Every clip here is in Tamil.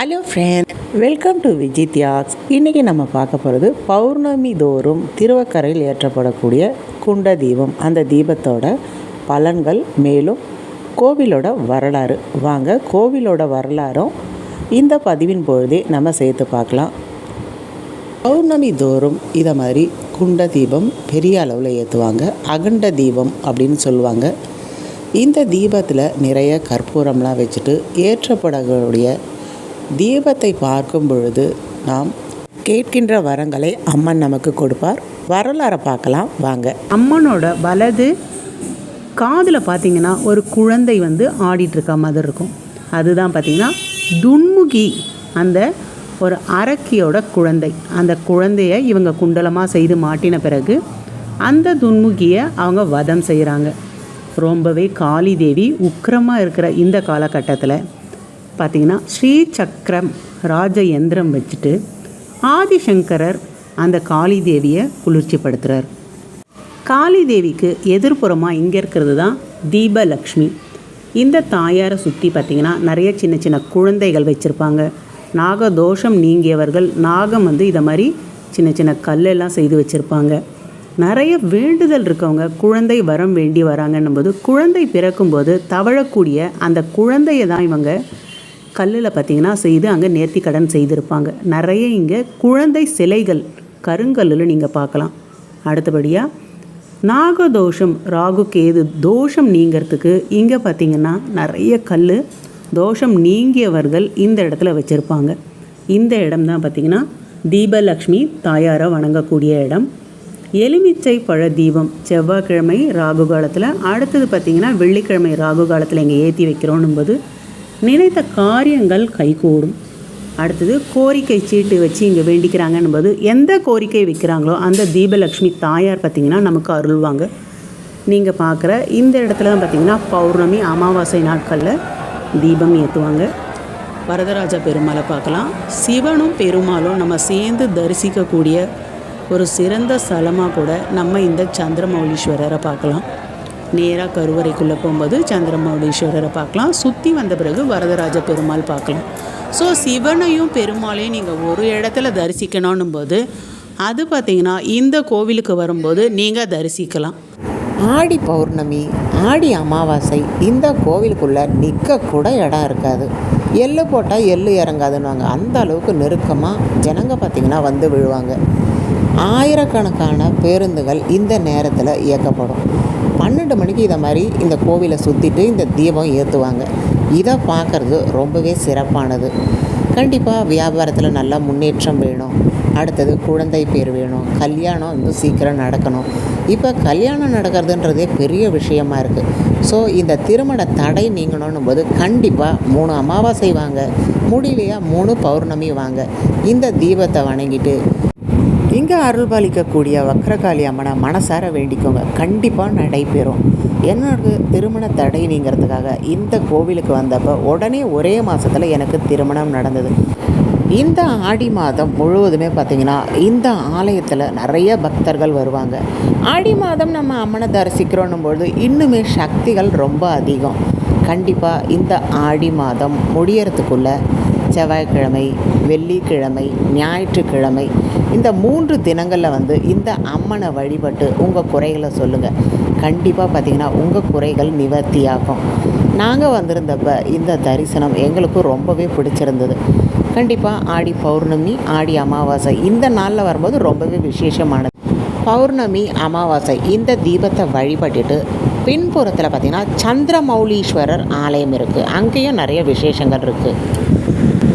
ஹலோ ஃப்ரெண்ட் வெல்கம் டு விஜித்யாஸ் தியாக்ஸ் இன்றைக்கி நம்ம பார்க்க போகிறது பௌர்ணமி தோறும் திருவக்கரையில் ஏற்றப்படக்கூடிய குண்ட தீபம். அந்த தீபத்தோட பலன்கள் மேலும் கோவிலோட வரலாறு. வாங்க கோவிலோட வரலாறும் இந்த பதிவின் பொழுதே நம்ம சேர்த்து பார்க்கலாம். பௌர்ணமி தோறும் இதை மாதிரி குண்ட தீபம் பெரிய அளவில் ஏற்றுவாங்க அகண்ட தீபம் அப்படின்னு சொல்லுவாங்க. இந்த தீபத்தில் நிறைய கற்பூரம்லாம் வச்சுட்டு ஏற்றப்படக்கூடிய தீபத்தை பார்க்கும் பொழுது நாம் கேட்கின்ற வரங்களை அம்மன் நமக்கு கொடுப்பார். வரலாறை பார்க்கலாம். வாங்க. அம்மனோட வலது காதில் பார்த்தீங்கன்னா ஒரு குழந்தை வந்து ஆடிட்டுருக்க மாதிரி இருக்கும். அதுதான் பார்த்தீங்கன்னா துன்முகி அந்த ஒரு அரக்கியோட குழந்தை. அந்த குழந்தைய இவங்க குண்டலமாக செய்து மாட்டின பிறகு அந்த துன்முகியை அவங்க வதம் செய்கிறாங்க ரொம்பவே காளி தேவி உக்கிரமாக இருக்கிற இந்த காலகட்டத்தில் பார்த்தீங்கன்னா ஸ்ரீ சக்கரம் ராஜ யந்திரம் வச்சுட்டு ஆதிசங்கரர் அந்த காளி தேவியை குளிர்ச்சிப்படுத்துகிறார் காளி தேவிக்கு எதிர்ப்புறமாக இங்கே இருக்கிறது தான் தீபலக்ஷ்மி. இந்த தாயாரை சுற்றி பார்த்திங்கன்னா நிறைய சின்ன சின்ன குழந்தைகள் வச்சுருப்பாங்க. நாகதோஷம் நீங்கியவர்கள் நாகம் வந்து இதை மாதிரி சின்ன சின்ன கல்லெல்லாம் செய்து வச்சுருப்பாங்க. நிறைய வேண்டுதல் இருக்கவங்க குழந்தை வரம் வேண்டி வராங்கன்னும் போது குழந்தை பிறக்கும்போது தவழக்கூடிய அந்த குழந்தையை தான் இவங்க கல்லில் பார்த்தீங்கன்னா செய்து அங்கே நேர்த்தி கடன் செய்திருப்பாங்க. நிறைய இங்கே குழந்தை சிலைகள் கருங்கல்லில் நீங்கள் பார்க்கலாம். அடுத்தபடியாக நாகதோஷம் ராகு கேது தோஷம் நீங்கிறதுக்கு இங்கே பார்த்தீங்கன்னா நிறைய கல் தோஷம் நீங்கியவர்கள் இந்த இடத்துல வச்சுருப்பாங்க. இந்த இடம் தான் பார்த்திங்கன்னா தீபலக்ஷ்மி தாயாரை வணங்கக்கூடிய இடம். எலுமிச்சை பழ தீபம் செவ்வாய்க்கிழமை ராகு காலத்தில் அடுத்தது பார்த்திங்கன்னா வெள்ளிக்கிழமை ராகு காலத்தில் இங்கே ஏற்றி வைக்கிறோன்னும் போது நினைத்த காரியங்கள் கைகூடும். அடுத்தது கோரிக்கை சீட்டு வச்சு இங்கே வேண்டிக்கிறாங்கன்னும் போது எந்த கோரிக்கை வைக்கிறாங்களோ அந்த தீபலக்ஷ்மி தாயார் பார்த்திங்கன்னா நமக்கு அருள்வாங்க. நீங்கள் பார்க்குற இந்த இடத்துல தான் பார்த்திங்கன்னா பௌர்ணமி அமாவாசை நாட்களில் தீபம் ஏற்றுவாங்க வரதராஜ பெருமாளை பார்க்கலாம். சிவனும் பெருமாளும் நம்ம சேர்ந்து தரிசிக்கக்கூடிய ஒரு சிறந்த ஸ்தலமாக கூட நம்ம இந்த சந்திரமௌலீஸ்வரரை பார்க்கலாம். நேராக கருவறைக்குள்ளே போகும்போது சந்திரமௌலீஸ்வரரை பார்க்கலாம். சுற்றி வந்த பிறகு வரதராஜ பெருமாள் பார்க்கலாம். ஸோ சிவனையும் பெருமாளையும் நீங்கள் ஒரு இடத்துல தரிசிக்கணும் போது அது பார்த்திங்கன்னா இந்த கோவிலுக்கு வரும்போது நீங்கள் தரிசிக்கலாம். ஆடி பௌர்ணமி ஆடி அமாவாசை இந்த கோவிலுக்குள்ளே நிற்கக்கூட இடம் இருக்காது. எள்ளு போட்டால் எள்ளு இறங்காதுன்னுவாங்க. அந்த அளவுக்கு நெருக்கமாக ஜனங்க பார்த்திங்கன்னா வந்து விழுவாங்க. ஆயிரக்கணக்கான பேருந்துகள் இந்த நேரத்தில் இயக்கப்படும். பன்னெண்டு மணிக்கு இதை மாதிரி இந்த கோவிலை சுற்றிட்டு இந்த தீபம் ஏற்றுவாங்க இதை பார்க்குறது ரொம்பவே சிறப்பானது. கண்டிப்பாக வியாபாரத்தில் நல்லா முன்னேற்றம் வேணும். அடுத்தது குழந்தை பேர் வேணும். கல்யாணம் வந்து சீக்கிரம் நடக்கணும். இப்போ கல்யாணம் நடக்கிறதுன்றதே பெரிய விஷயமா இருக்குது ஸோ இந்த திருமண தடை நீங்கணும் போது கண்டிப்பாக மூணு அமாவாசை வாங்க. முடியலையா மூணு பௌர்ணமி வாங்க. இந்த தீபத்தை வணங்கிட்டு இங்கே அருள்பாலிக்கக்கூடிய வக்ரகாளி அம்மனை மனசார வேண்டிக்கோங்க. கண்டிப்பாக நடைபெறும். என்னோட திருமண தடை நீங்கிறதுக்காக இந்த கோவிலுக்கு வந்தப்போ உடனே ஒரே மாதத்தில் எனக்கு திருமணம் நடந்தது. இந்த ஆடி மாதம் முழுவதுமே பார்த்திங்கன்னா இந்த ஆலயத்தில் நிறைய பக்தர்கள் வருவாங்க. ஆடி மாதம் நம்ம அம்மனை தரிசிக்கிறோன்னும் பொழுது இன்னுமே சக்திகள் ரொம்ப அதிகம். கண்டிப்பாக இந்த ஆடி மாதம் முடியறதுக்குள்ளே செவ்வாய்க்கிழமை வெள்ளிக்கிழமை ஞாயிற்றுக்கிழமை இந்த மூன்று தினங்களில் வந்து இந்த அம்மனை வழிபட்டு உங்கள் குறைகளை சொல்லுங்கள் கண்டிப்பாக பார்த்தீங்கன்னா உங்கள் குறைகள் நிவர்த்தியாகும். நாங்கள் வந்திருந்தப்ப இந்த தரிசனம் எங்களுக்கும் ரொம்பவே பிடிச்சிருந்தது. கண்டிப்பாக ஆடி பௌர்ணமி ஆடி அமாவாசை இந்த நாளில் வரும்போது ரொம்பவே விசேஷமானது. பௌர்ணமி அமாவாசை இந்த தீபத்தை வழிபட்டுட்டு பின்புறத்தில் பார்த்திங்கன்னா சந்திரமௌலீஸ்வரர் ஆலயம் இருக்குது அங்கேயும் நிறைய விசேஷங்கள் இருக்குது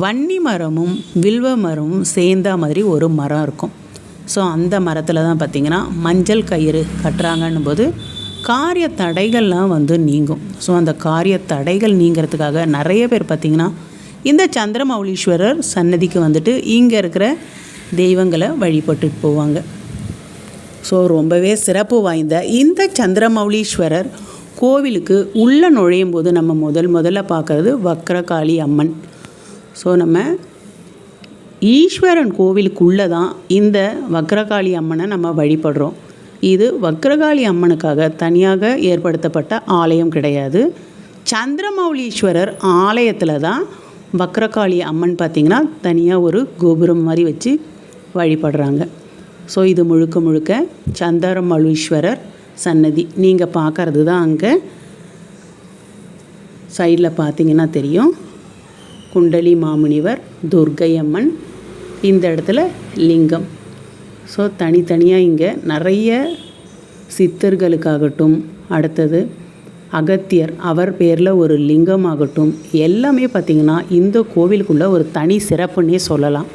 வன்னி மரமும் வில்வ மரமும் சேர்ந்தா மாதிரி ஒரு மரம் இருக்கும். ஸோ அந்த மரத்தில் தான் பார்த்திங்கன்னா மஞ்சள் கயிறு கட்டுறாங்கன்னும் போது காரிய தடைகள்லாம் வந்து நீங்கும். ஸோ அந்த காரிய தடைகள் நீங்கிறதுக்காக நிறைய பேர் பார்த்திங்கன்னா இந்த சந்திரமௌலீஸ்வரர் சன்னதிக்கு வந்துட்டு இங்கே இருக்கிற தெய்வங்களை வழிபட்டுட்டு போவாங்க. ஸோ ரொம்பவே சிறப்பு வாய்ந்த இந்த சந்திரமௌலீஸ்வரர் கோவிலுக்கு உள்ளே நுழையும் போது நம்ம முதல் முதல்ல பார்க்குறது வக்ரகாளி அம்மன். ஸோ நம்ம ஈஸ்வரன் கோவிலுக்குள்ளே தான் இந்த வக்ரகாளி அம்மனை நம்ம வழிபடுறோம். இது வக்ரகாளி அம்மனுக்காக தனியாக ஏற்படுத்தப்பட்ட ஆலயம் கிடையாது. சந்திரமௌலீஸ்வரர் ஆலயத்தில் தான் வக்ரகாளி அம்மன் பார்த்திங்கன்னா தனியாக ஒரு கோபுரம் மாதிரி வச்சு வழிபடுறாங்க. ஸோ இது முழுக்க முழுக்க சந்திரமௌலீஸ்வரர் சன்னதி. நீங்கள் பார்க்கறது தான் அங்கே சைடில் பார்த்தீங்கன்னா தெரியும். குண்டலி மாமுனிவர் துர்க்கை அம்மன் இந்த இடத்துல லிங்கம். ஸோ தனித்தனியாக இங்கே நிறைய சித்தர்களுக்காகட்டும் அடுத்தது அகத்தியர் அவர் பேரில் ஒரு லிங்கம் ஆகட்டும் எல்லாமே பார்த்திங்கன்னா இந்த கோவிலுக்குள்ளே ஒரு தனி சிறப்புன்னே சொல்லலாம்.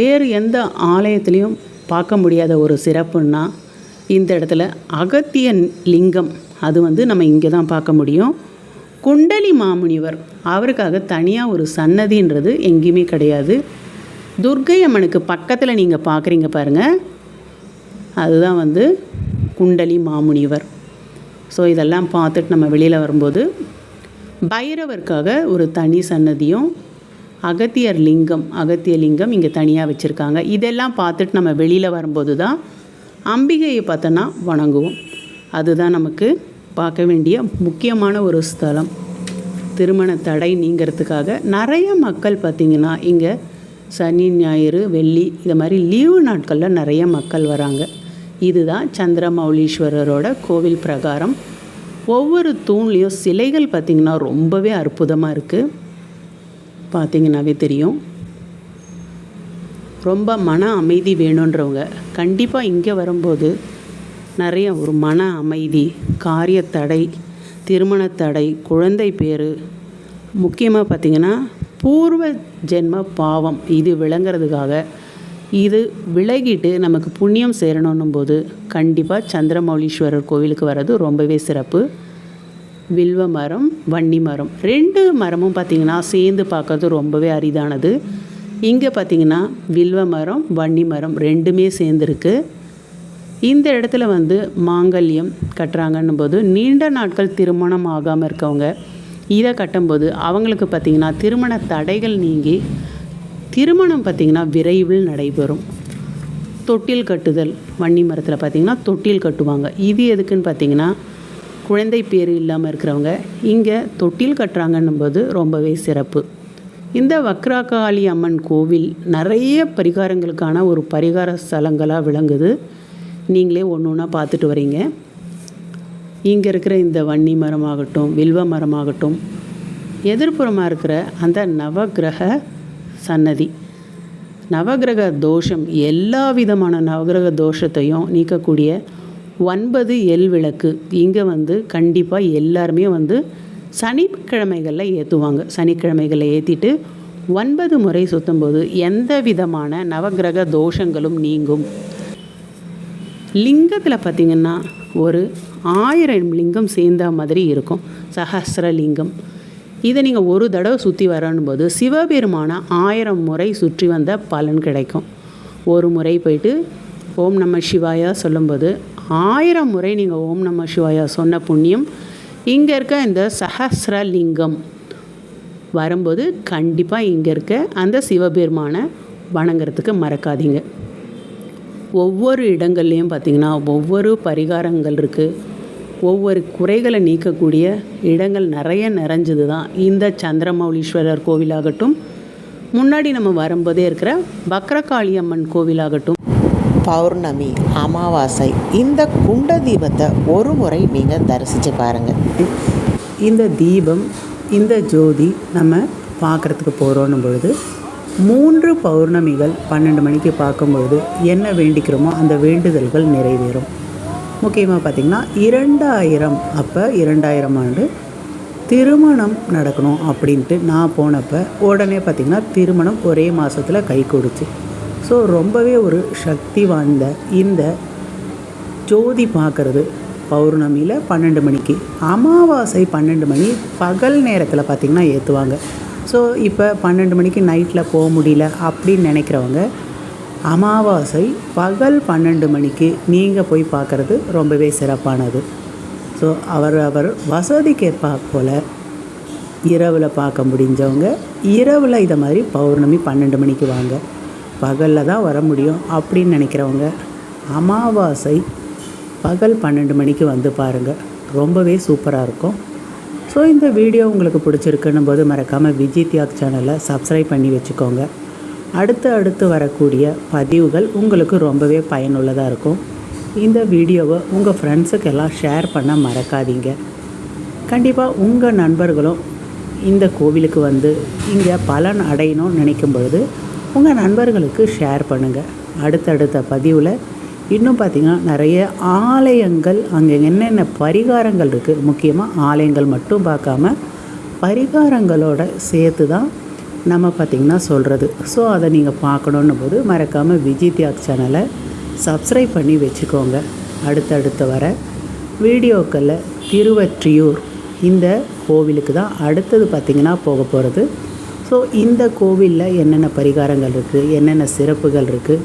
வேறு எந்த ஆலயத்துலேயும் பார்க்க முடியாத ஒரு சிறப்புன்னா இந்த இடத்துல அகத்தியன் லிங்கம். அது வந்து நம்ம இங்கே தான் பார்க்க முடியும். குண்டலி மாமுனிவர். அவருக்காக தனியாக ஒரு சன்னதின்றது எங்கேயுமே கிடையாது. துர்க்கை அம்மனுக்கு பக்கத்தில் நீங்கள் பார்க்குறீங்க பாருங்கள் அதுதான் வந்து குண்டலி மாமுனிவர். ஸோ இதெல்லாம் பார்த்துட்டு நம்ம வெளியில் வரும்போது பைரவருக்காக ஒரு தனி சன்னதியும் அகத்தியர் லிங்கம் அகத்திய லிங்கம் இங்கே தனியாக வச்சுருக்காங்க. இதெல்லாம் பார்த்துட்டு நம்ம வெளியில் வரும்போது தான் அம்பிகையை பார்த்தோன்னா வணங்குவோம். அதுதான் நமக்கு பார்க்க வேண்டிய முக்கியமான ஒரு ஸ்தலம். திருமண தடை நீங்கிறதுக்காக நிறைய மக்கள் பார்த்திங்கன்னா இங்கே சனி ஞாயிறு வெள்ளி இது மாதிரி லீவு நாட்களில் நிறைய மக்கள் வராங்க. இதுதான் சந்திரமௌலீஸ்வரரோட கோவில் பிரகாரம். ஒவ்வொரு தூண்லேயும் சிலைகள் பார்த்திங்கன்னா ரொம்பவே அற்புதமாக இருக்குது பார்த்திங்கனாவே தெரியும். ரொம்ப மன அமைதி வேணுன்றவங்க கண்டிப்பாக இங்கே வரும்போது நிறைய ஒரு மன அமைதி காரியத்தடை திருமணத்தடை திருமண தடை குழந்தை பேர் முக்கியமாக பார்த்திங்கன்னா பூர்வ ஜென்ம பாவம். இது விளங்குறதுக்காக இது விலகிட்டு நமக்கு புண்ணியம் சேரணும் போது கண்டிப்பாக சந்திரமௌலீஸ்வரர் கோவிலுக்கு வர்றது ரொம்பவே சிறப்பு. வில்வ மரம் வன்னி மரம். ரெண்டு மரமும் பார்த்திங்கன்னா சேர்ந்து பார்க்கறது ரொம்பவே அரிதானது. இங்கே பார்த்திங்கன்னா வில்வ மரம் வன்னி மரம் ரெண்டுமே சேர்ந்துருக்கு. இந்த இடத்துல வந்து மாங்கல்யம் கட்டுறாங்கன்னும் போது நீண்ட நாட்கள் திருமணம் ஆகாமல் இருக்கவங்க இதை கட்டும்போது அவங்களுக்கு பார்த்திங்கன்னா திருமண தடைகள் நீங்கி திருமணம் பார்த்திங்கன்னா விரைவில் நடைபெறும். தொட்டில் கட்டுதல் வன்னி மரத்தில் பார்த்திங்கன்னா தொட்டில் கட்டுவாங்க. இது எதுக்குன்னு பார்த்திங்கன்னா குழந்தை பேர் இல்லாமல் இருக்கிறவங்க இங்கே தொட்டில் கட்டுறாங்கன்னும் போது ரொம்பவே சிறப்பு. இந்த வக்ராகாளி அம்மன் கோவில் நிறைய பரிகாரங்களுக்கான ஒரு பரிகார ஸ்தலங்களாக விளங்குது. நீங்களே ஒன்று ஒன்றா பார்த்துட்டு வரீங்க. இங்கே இருக்கிற இந்த வன்னி மரமாகட்டும் வில்வ மரமாகட்டும் எதிர்ப்புறமாக இருக்கிற அந்த நவக்கிரக சன்னதி. நவகிரக தோஷம் எல்லா விதமான நவகிரக தோஷத்தையும் நீக்கக்கூடிய ஒன்பது எல் விளக்கு. இங்கே வந்து கண்டிப்பாக எல்லாருமே வந்து சனிக்கிழமைகளில் ஏற்றுவாங்க சனிக்கிழமைகளில் ஏற்றிட்டு ஒன்பது முறை சுத்தும்போது எந்த விதமான நவகிரக தோஷங்களும் நீங்கும். லிங்கத்தில் பார்த்திங்கன்னா ஒரு ஆயிரம் லிங்கம் சேர்ந்த மாதிரி இருக்கும். சஹசிரலிங்கம். இதை நீங்கள் ஒரு தடவை சுற்றி வரணும்போது சிவபெருமான ஆயிரம் முறை சுற்றி வந்த பலன் கிடைக்கும். ஒரு முறை போயிட்டு ஓம் நம சிவாயா சொல்லும்போது ஆயிரம் முறை நீங்கள் ஓம் நம சிவாயா சொன்ன புண்ணியம் இங்கே இருக்க இந்த சஹசிரலிங்கம் வரும்போது கண்டிப்பாக இங்கே இருக்க அந்த சிவபெருமானை வணங்குறதுக்கு மறக்காதீங்க. ஒவ்வொரு இடங்கள்லையும் பார்த்திங்கன்னா ஒவ்வொரு பரிகாரங்கள் இருக்குது ஒவ்வொரு குறைகளை நீக்கக்கூடிய இடங்கள் நிறைய நிறைஞ்சது தான் இந்த சந்திரமௌலீஸ்வரர் கோவிலாகட்டும் முன்னாடி நம்ம வரும்போதே இருக்கிற பக்ரகாளி அம்மன் கோவிலாகட்டும். பௌர்ணமி அமாவாசை இந்த குண்ட தீபத்தை ஒரு முறை நீங்கள் தரிசித்து பாருங்கள் இந்த தீபம் இந்த ஜோதி நம்ம பார்க்குறதுக்கு போகிறோன்னும் பொழுது மூன்று பௌர்ணமிகள் பன்னெண்டு மணிக்கு பார்க்கும்போது என்ன வேண்டிக்கிறோமோ அந்த வேண்டுதல்கள் நிறைவேறும். முக்கியமாக பார்த்திங்கன்னா இரண்டாயிரம் அப்போ இரண்டாயிரம் ஆண்டு திருமணம் நடக்கணும் அப்படின்ட்டு நான் போனப்போ உடனே பார்த்திங்கன்னா திருமணம் ஒரே மாதத்தில் கை கொடுச்சு ஸோ ரொம்பவே ஒரு சக்தி வாய்ந்த இந்த ஜோதி பார்க்குறது பௌர்ணமியில் பன்னெண்டு மணிக்கு. அமாவாசை பன்னெண்டு மணி பகல் நேரத்தில் பார்த்திங்கன்னா ஏற்றுவாங்க ஸோ இப்போ பன்னெண்டு மணிக்கு நைட்டில் போக முடியல அப்படின்னு நினைக்கிறவங்க அமாவாசை பகல் பன்னெண்டு மணிக்கு நீங்கள் போய் பார்க்குறது ரொம்பவே சிறப்பானது. ஸோ அவர் அவர் வசதிக்கேற்பா போல் இரவில் பார்க்க முடிஞ்சவங்க இரவில் இதை மாதிரி பௌர்ணமி பன்னெண்டு மணிக்கு வாங்க. பகலில் தான் வர முடியும் அப்படின்னு நினைக்கிறவங்க அமாவாசை பகல் பன்னெண்டு மணிக்கு வந்து பாருங்கள் ரொம்பவே சூப்பராக இருக்கும். ஸோ இந்த வீடியோ உங்களுக்கு பிடிச்சிருக்குன்னும் போது மறக்காமல் விஜய் தியாக் சேனலை சப்ஸ்கிரைப் பண்ணி வச்சுக்கோங்க. அடுத்து அடுத்து வரக்கூடிய பதிவுகள் உங்களுக்கு ரொம்பவே பயனுள்ளதாக இருக்கும். இந்த வீடியோவை உங்கள் ஃப்ரெண்ட்ஸுக்கெல்லாம் ஷேர் பண்ண மறக்காதீங்க. கண்டிப்பாக உங்கள் நண்பர்களும் இந்த கோவிலுக்கு வந்து இங்கே பலன் அடையணும்னு நினைக்கும் பொழுது உங்கள் நண்பர்களுக்கு ஷேர் பண்ணுங்கள் அடுத்தடுத்த பதிவில் இன்னும் பார்த்திங்கன்னா நிறைய ஆலயங்கள் அங்கே என்னென்ன பரிகாரங்கள் இருக்குது முக்கியமாக ஆலயங்கள் மட்டும் பார்க்காம பரிகாரங்களோட சேர்த்து தான் நம்ம பார்த்திங்கன்னா சொல்கிறது ஸோ அதை நீங்கள் பார்க்கணுன்னு போது மறக்காமல் விஜய் தியாக் சேனலை சப்ஸ்கிரைப் பண்ணி வச்சுக்கோங்க. அடுத்தடுத்து வர வீடியோக்களில் திருவற்றியூர் இந்த கோவிலுக்கு தான் அடுத்தது பார்த்திங்கன்னா போக போகிறது ஸோ இந்த கோவிலில் என்னென்ன பரிகாரங்கள் இருக்குது என்னென்ன சிறப்புகள் இருக்குது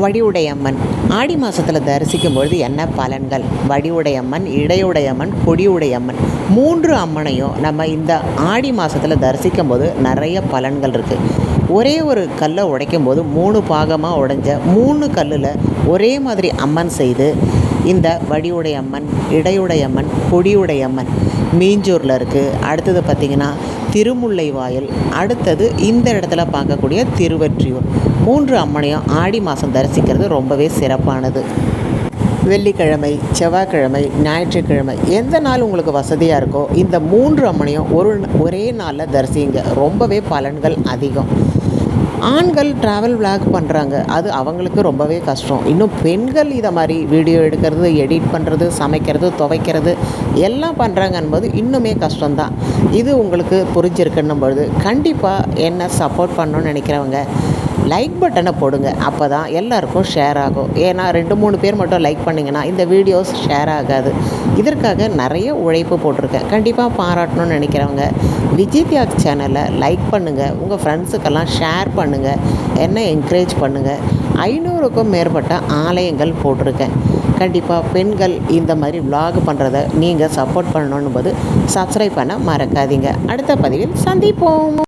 வடிவுடையம்மன். ஆடி மாதத்தில் தரிசிக்கும் பொழுது என்ன பலன்கள்? வடிவுடையம்மன் இடையுடையம்மன் கொடியுடையம்மன். மூன்று அம்மனையும் நம்ம இந்த ஆடி மாதத்தில் தரிசிக்கும் போது நிறைய பலன்கள் இருக்குது ஒரே ஒரு கல்லை உடைக்கும் போது மூணு பாகமாக உடைஞ்ச மூணு கல்லில் ஒரே மாதிரி அம்மன் செய்து இந்த வடிவுடையம்மன் இடையுடையம்மன் கொடியுடையம்மன் மீஞ்சூரில் இருக்குது அடுத்தது பார்த்திங்கன்னா திருமுல்லை வாயில். அடுத்தது இந்த இடத்துல பார்க்கக்கூடிய திருவற்றியூர். மூன்று அம்மனையும் ஆடி மாதம் தரிசிக்கிறது ரொம்பவே சிறப்பானது. வெள்ளிக்கிழமை செவ்வாய்க்கிழமை ஞாயிற்றுக்கிழமை எந்த நாள் உங்களுக்கு வசதியாக இருக்கோ இந்த மூன்று அம்மனையும் ஒரு ஒரே நாளில் தரிசிங்க. ரொம்பவே பலன்கள் அதிகம். ஆண்கள் ட்ராவல் விளாக் பண்ணுறாங்க அது அவங்களுக்கு ரொம்பவே கஷ்டம். இன்னும் பெண்கள் இதை மாதிரி வீடியோ எடுக்கிறது எடிட் பண்ணுறது சமைக்கிறது துவைக்கிறது எல்லாம் பண்ணுறாங்கன்போது இன்னுமே கஷ்டம்தான். இது உங்களுக்கு புரிஞ்சிருக்குன்னும் பொழுது கண்டிப்பாக என்ன சப்போர்ட் பண்ணணும்னு நினைக்கிறவங்க லைக் பட்டனை போடுங்க. அப்போ தான் எல்லாருக்கும் ஷேர் ஆகும். ஏன்னா ரெண்டு மூணு பேர் மட்டும் லைக் பண்ணிங்கன்னா இந்த வீடியோஸ் ஷேர் ஆகாது. இதற்காக நிறைய உழைப்பு போட்டிருக்கேன். கண்டிப்பாக பாராட்டணும்னு நினைக்கிறவங்க விஜய் தியாக் சேனலை லைக் பண்ணுங்கள் உங்கள் ஃப்ரெண்ட்ஸுக்கெல்லாம் ஷேர் பண்ணுங்கள் என்ன என்கரேஜ் பண்ணுங்கள் ஐநூறுக்கும் மேற்பட்ட ஆலயங்கள் போட்டிருக்கேன். கண்டிப்பாக பெண்கள் இந்த மாதிரி vlog பண்ணுறத நீங்கள் சப்போர்ட் பண்ணணும் போது சப்ஸ்கிரைப் பண்ண மறக்காதீங்க. அடுத்த பதிவில் சந்திப்போம்.